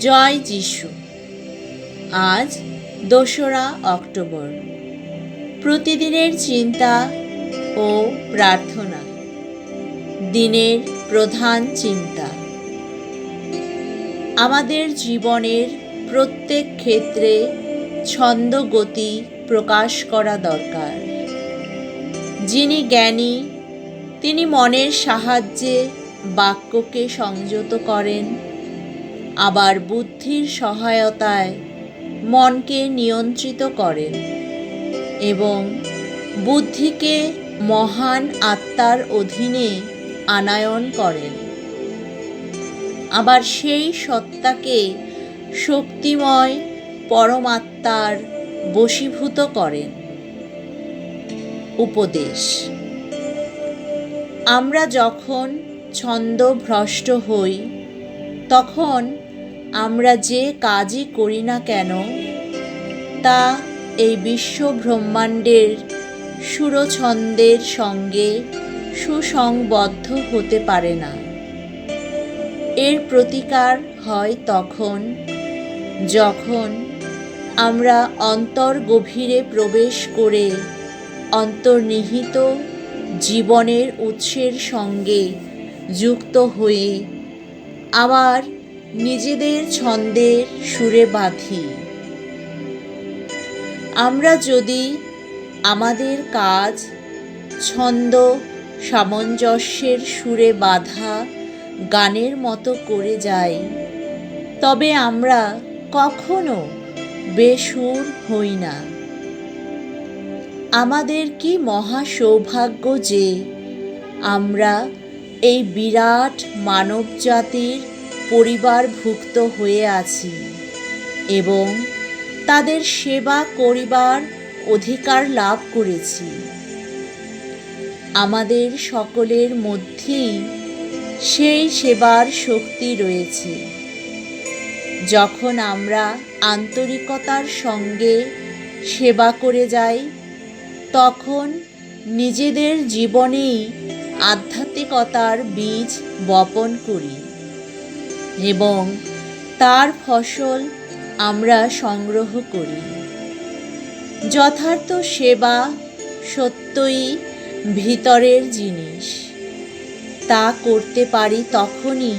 জয় যিশু। আজ দোসরা অক্টোবর। প্রতিদিনের চিন্তা ও প্রার্থনা। দিনের প্রধান চিন্তা। আমাদের জীবনের প্রত্যেক ক্ষেত্রে ছন্দ গতি প্রকাশ করা দরকার। যিনি জ্ঞানী, তিনি মনের সাহায্যে বাক্যকে সংযত করেন। আবার বুদ্ধির সহায়তায় মনকে নিয়ন্ত্রিত করেন এবং বুদ্ধিকে মহান আত্মার অধীনে আনায়ন করেন। আবার সেই সত্তাকে শক্তিময় পরমাত্মার বশীভূত করেন। উপদেশ। আমরা যখন ছন্দভ্রষ্ট হই, তখন আমরা যে কাজই করি না কেন, তা এই বিশ্ব ব্রহ্মাণ্ডের সুরছন্দের সঙ্গে সুসংবদ্ধ হতে পারে না। এর প্রতিকার হয় তখন যখন আমরা অন্তর গভীরে প্রবেশ করে অন্তর্নিহিত জীবনের উৎসের সঙ্গে যুক্ত হয়ে আবার নিজেদের ছন্দের সুরে বাঁধি। আমরা যদি আমাদের কাজ ছন্দ সামঞ্জস্যের সুরে বাঁধা গানের মতো করে যাই, তবে আমরা কখনো বেসুর হই না। আমাদের কি মহা সৌভাগ্য যে আমরা এই বিরাট মানবজাতির পরিবারভুক্ত হয়ে আছি এবং তাদের সেবা করিবার অধিকার লাভ করেছি। আমাদের সকলের মধ্যেই সেই সেবার শক্তি রয়েছে। যখন আমরা আন্তরিকতার সঙ্গে সেবা করে যাই, তখন নিজেদের জীবনেই আধ্যাত্মিকতার বীজ বপন করি। এবং তার ফসল আমরা সংগ্রহ করি। যথার্থ সেবা সত্যই ভিতরের জিনিস। তা করতে পারি তখনই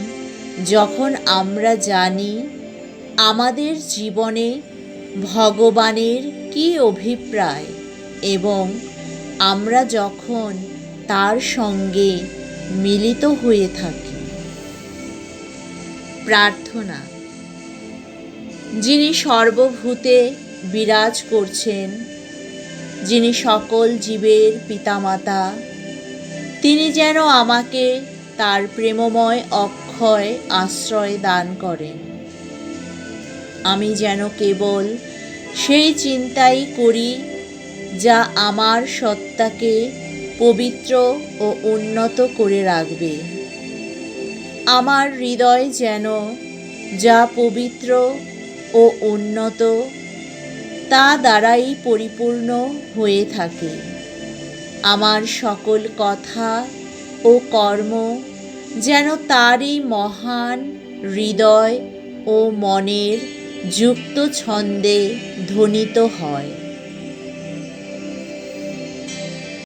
যখন আমরা জানি আমাদের জীবনে ভগবানের কী অভিপ্রায় এবং আমরা যখন তার সঙ্গে মিলিত হয়ে থাকি। প্রার্থনা। যিনি সর্বভূতে বিরাজ করছেন, যিনি সকল জীবের পিতামাতা, তিনি যেন আমাকে তার প্রেমময় অক্ষয় আশ্রয় দান করেন। আমি যেন কেবল সেই চিন্তাই করি, যা আমার সত্তাকে পবিত্র ও উন্নত করে রাখবে। আমার হৃদয় যেন যা পবিত্র ও উন্নত, তা দ্বারাই পরিপূর্ণ হয়ে থাকে। আমার সকল কথা ও কর্ম যেন তারই মহান হৃদয় ও মনের যুক্ত ছন্দে ধ্বনিত হয়।